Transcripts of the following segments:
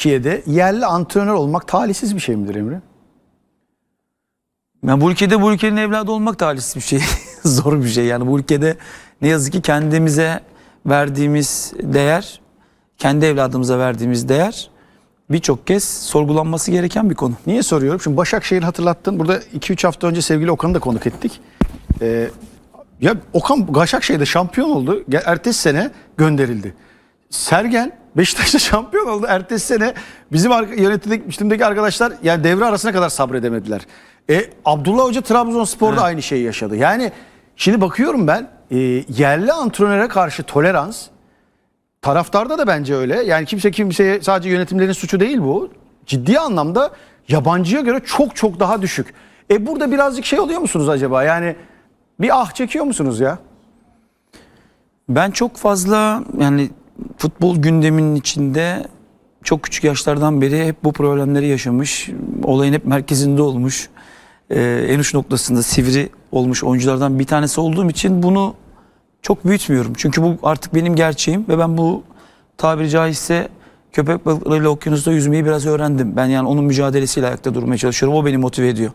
Türkiye'de yerli antrenör olmak talihsiz bir şey midir Emre? Yani bu ülkede bu ülkenin evladı olmak talihsiz bir şey. Zor bir şey. Yani bu ülkede ne yazık ki kendimize verdiğimiz değer, kendi evladımıza verdiğimiz değer birçok kez sorgulanması gereken bir konu. Niye soruyorum? Şimdi Başakşehir hatırlattın. Burada 2-3 hafta önce sevgili Okan'ı da konuk ettik. Ee, ya Okan Başakşehir'de şampiyon oldu. Ertesi sene gönderildi. Sergen Beşiktaş'ta şampiyon oldu. Ertesi sene bizim yönetimdeki arkadaşlar yani devre arasına kadar sabredemediler. E, Abdullah Hoca Trabzonspor'da aynı şeyi yaşadı. Yani şimdi bakıyorum ben e, yerli antrenöre karşı tolerans Taraftarda da bence öyle. Yani kimse kimseye sadece yönetimlerin suçu değil bu. Ciddi anlamda yabancıya göre çok çok daha düşük. E burada birazcık şey oluyor musunuz acaba? Yani bir ah çekiyor musunuz ya? Ben çok fazla yani futbol gündeminin içinde çok küçük yaşlardan beri hep bu problemleri yaşamış. Olayın hep merkezinde olmuş. Ee, en uç noktasında sivri olmuş oyunculardan bir tanesi olduğum için bunu çok büyütmüyorum. Çünkü bu artık benim gerçeğim ve ben bu tabiri caizse köpek balıklarıyla okyanusta yüzmeyi biraz öğrendim. Ben yani onun mücadelesiyle ayakta durmaya çalışıyorum. O beni motive ediyor.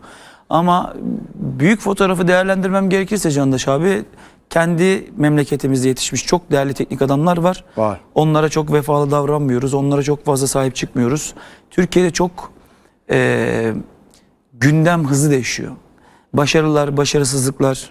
Ama büyük fotoğrafı değerlendirmem gerekirse Candaş abi kendi memleketimizde yetişmiş çok değerli teknik adamlar var. Var. Onlara çok vefalı davranmıyoruz. Onlara çok fazla sahip çıkmıyoruz. Türkiye'de çok eee, gündem hızlı değişiyor. Başarılar, başarısızlıklar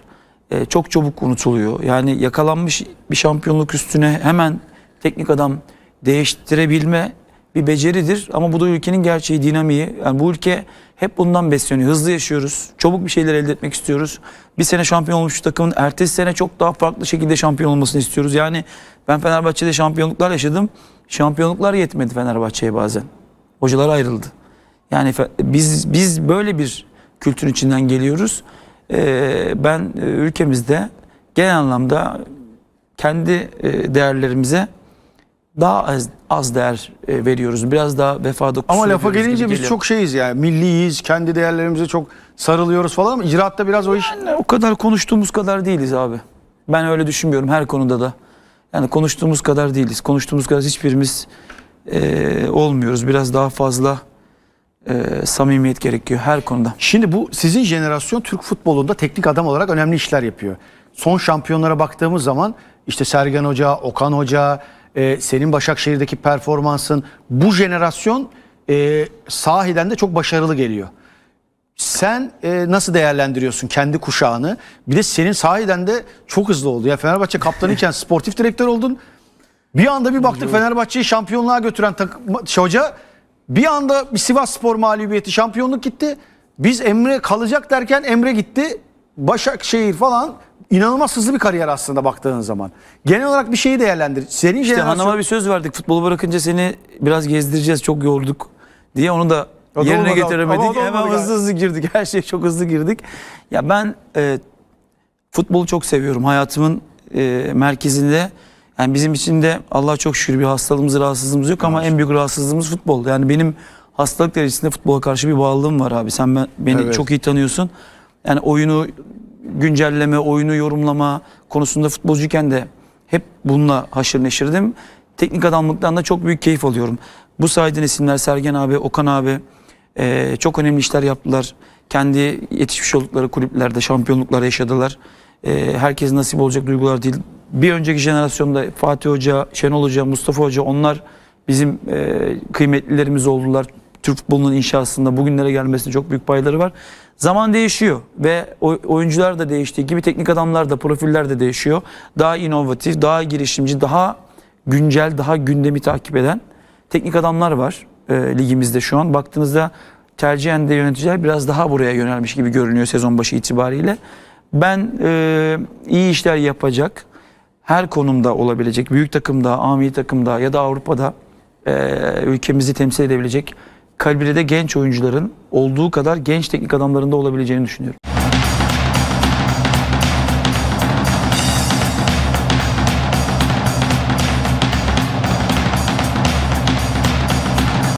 eee, çok çabuk unutuluyor. Yani yakalanmış bir şampiyonluk üstüne hemen teknik adam değiştirebilme bir beceridir. Ama bu da ülkenin gerçeği, dinamiği. Yani bu ülke hep bundan besleniyor. Hızlı yaşıyoruz. Çabuk bir şeyler elde etmek istiyoruz. Bir sene şampiyon olmuş takımın ertesi sene çok daha farklı şekilde şampiyon olmasını istiyoruz. Yani ben Fenerbahçe'de şampiyonluklar yaşadım. Şampiyonluklar yetmedi Fenerbahçe'ye bazen. Hocalar ayrıldı. Yani biz biz böyle bir kültürün içinden geliyoruz. Ee, ben e, ülkemizde genel anlamda kendi e, değerlerimize daha az, az değer e, veriyoruz. Biraz daha vefada Ama kusur lafa ediyoruz gibi gelince biz geliyor. çok şeyiz yani. Milliyiz, kendi değerlerimize çok sarılıyoruz falan ama icraatta biraz o iş... Yani o kadar konuştuğumuz kadar değiliz abi. Ben öyle düşünmüyorum her konuda da. Yani konuştuğumuz kadar değiliz. Konuştuğumuz kadar hiçbirimiz e, olmuyoruz. Biraz daha fazla e, samimiyet gerekiyor her konuda. Şimdi bu sizin jenerasyon Türk futbolunda teknik adam olarak önemli işler yapıyor. Son şampiyonlara baktığımız zaman işte Sergen Hoca, Okan Hoca, e, senin Başakşehir'deki performansın bu jenerasyon e, sahiden de çok başarılı geliyor. Sen e, nasıl değerlendiriyorsun kendi kuşağını? Bir de senin sahiden de çok hızlı oldu. Ya Fenerbahçe kaptanıyken sportif direktör oldun. Bir anda bir baktık Fenerbahçe'yi şampiyonluğa götüren takım, hoca bir anda bir Sivas Spor mağlubiyeti şampiyonluk gitti. Biz Emre kalacak derken Emre gitti. Başakşehir falan inanılmaz hızlı bir kariyer aslında baktığın zaman. Genel olarak bir şeyi değerlendir. Senin İşte jenerasyon hanıma bir söz verdik. Futbolu bırakınca seni biraz gezdireceğiz. Çok yorduk diye onu da O yerine olmadı. getiremedik. Hemen olmadı hızlı hızlı girdik. Her şey çok hızlı girdik. Ya ben e, futbolu çok seviyorum. Hayatımın e, merkezinde yani bizim için de Allah'a çok şükür bir hastalığımız, rahatsızlığımız yok ama en büyük rahatsızlığımız futbol. Yani benim hastalık derecesinde futbola karşı bir bağlılığım var abi. Sen ben, beni Evet. çok iyi tanıyorsun. Yani oyunu güncelleme, oyunu yorumlama konusunda futbolcuyken de hep bununla haşır neşirdim. Teknik adamlıktan da çok büyük keyif alıyorum. Bu saydığın isimler Sergen abi, Okan abi eee, çok önemli işler yaptılar. Kendi yetişmiş oldukları kulüplerde şampiyonluklar yaşadılar. Eee herkes nasip olacak duygular değil. Bir önceki jenerasyonda Fatih Hoca, Şenol Hoca, Mustafa Hoca onlar bizim eee, kıymetlilerimiz oldular. Türk futbolunun inşasında bugünlere gelmesinde çok büyük payları var. Zaman değişiyor ve oy- oyuncular da değiştiği gibi teknik adamlar da profiller de değişiyor. Daha inovatif, daha girişimci, daha güncel, daha gündemi takip eden teknik adamlar var e, ligimizde şu an. Baktığınızda tercihen de yöneticiler biraz daha buraya yönelmiş gibi görünüyor sezon başı itibariyle. Ben e, iyi işler yapacak, her konumda olabilecek, büyük takımda, ami takımda ya da Avrupa'da e, ülkemizi temsil edebilecek kalibrede genç oyuncuların olduğu kadar genç teknik adamların da olabileceğini düşünüyorum.